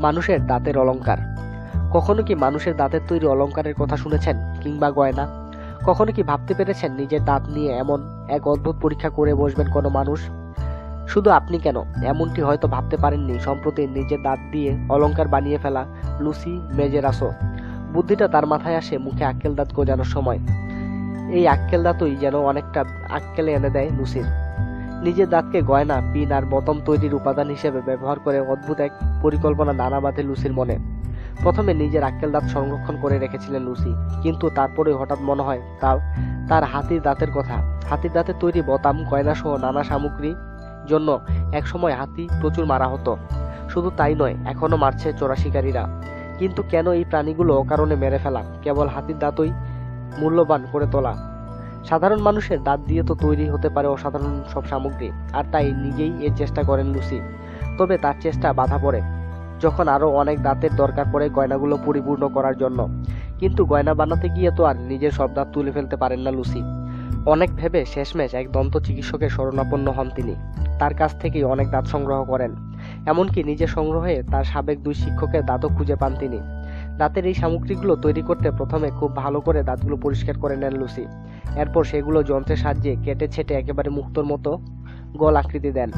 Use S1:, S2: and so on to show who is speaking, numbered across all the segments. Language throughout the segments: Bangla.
S1: মানুষের দাঁতের অলংকার। কখনো কি মানুষের দাঁতের তৈরি অলংকারের কথা শুনেছেন কিংবা গয়না? কখনো কি ভাবতে পেরেছেন নিজের দাঁত নিয়ে এমন এক অদ্ভুত পরীক্ষা করে বসবেন কোনো মানুষ? শুধু আপনি কেন? এমনটি হয়তো ভাবতে পারেননি, সম্প্রতি নিজের দাঁত দিয়ে অলংকার বানিয়ে ফেলা লুসি মেজেরাসো। বুদ্ধিটা তার মাথায় আসে মুখে আক্কেল দাঁত গোজানোর সময়। এই আক্কেল দাঁতই যেন অনেকটা আক্কেলে এনে দেয় লুসির। নিজের দাঁতকে গয়না, পিন আর বোতাম তৈরির উপাদান হিসেবে ব্যবহার করে অদ্ভুত এক পরিকল্পনা নানা বাঁধে লুসির মনে। প্রথমে নিজের আক্কেল দাঁত সংরক্ষণ করে রেখেছিলেন লুসি, কিন্তু তারপরে হঠাৎ মনে হয় তার তার হাতির দাঁতের কথা। হাতির দাঁতের তৈরি বোতাম, গয়না সহ নানা সামগ্রী জন্য একসময় হাতি প্রচুর মারা হতো। শুধু তাই নয় এখনও মারছে চোরা শিকারীরা কিন্তু কেন এই প্রাণীগুলো অকারণে মেরে ফেলা? কেবল হাতির দাঁতই মূল্যবান করে তোলা। সাধারণ মানুষের দাঁত দিয়ে তো তৈরি হতে পারে অসাধারণ সব সামগ্রী, আর তাই নিজেই এর চেষ্টা করেন লুসি। তবে তার চেষ্টা বাধা পড়ে, যখন আরও অনেক দাঁতের দরকার পড়ে গয়নাগুলো পরিপূর্ণ করার জন্য। কিন্তু গয়না বানাতে গিয়ে তো আর নিজের সব দাঁত তুলে ফেলতে পারেন না লুসি। অনেক ভেবে শেষমেশ এক দন্ত চিকিৎসকের শরণাপন্ন হন তিনি। তার কাছ থেকেই অনেক দাঁত সংগ্রহ করেন। এমনকি নিজের সংগ্রহে তার সাবেক দুই শিক্ষকের দাঁতও খুঁজে পান তিনি। দাঁতের এই সামগ্রীগুলো তৈরি করতে প্রথমে খুব ভালো করে দাঁতগুলো পরিষ্কার করে নেন লুসি। এরপর সেগুলো যন্ত্রের সাহায্যে কেটে ছেটে একেবারে মুক্তোর মতো গোল আকৃতি দেন।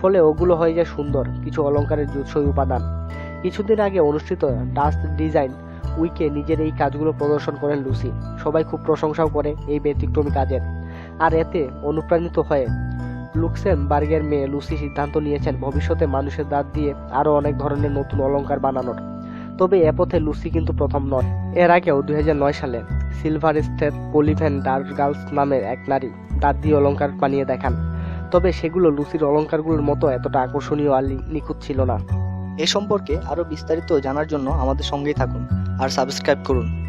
S1: ফলে ওগুলো হয়ে যায় সুন্দর, কিছু অলংকারের জুৎসই উপাদান। কিছুদিন আগে অনুষ্ঠিত ডাস্ট ডিজাইন উইকে নিজের এই কাজগুলো প্রদর্শন করেন লুসি। সবাই খুব প্রশংসাও করে এই ব্যতিক্রমী কাজের। আর এতে অনুপ্রাণিত হয়ে লুক্সেমবার্গের মেয়ে লুসি সিদ্ধান্ত নিয়েছেন ভবিষ্যতে মানুষের দাঁত দিয়ে আরও অনেক ধরনের নতুন অলংকার বানানোর। তবে এ পথে লুসি কিন্তু প্রথম নয়। এর আগেও দুই হাজার নয় সালে সিলভার স্টেট পলিভেন ডার্ক গার্লস নামের এক নারী দাঁত দিয়ে অলঙ্কার বানিয়ে দেখান। তবে সেগুলো লুসির অলঙ্কারগুলোর মতো এতটা আকর্ষণীয় আলি নিখুঁত ছিল না।
S2: এ সম্পর্কে আরও বিস্তারিত জানার জন্য আমাদের সঙ্গেই থাকুন আর সাবস্ক্রাইব করুন।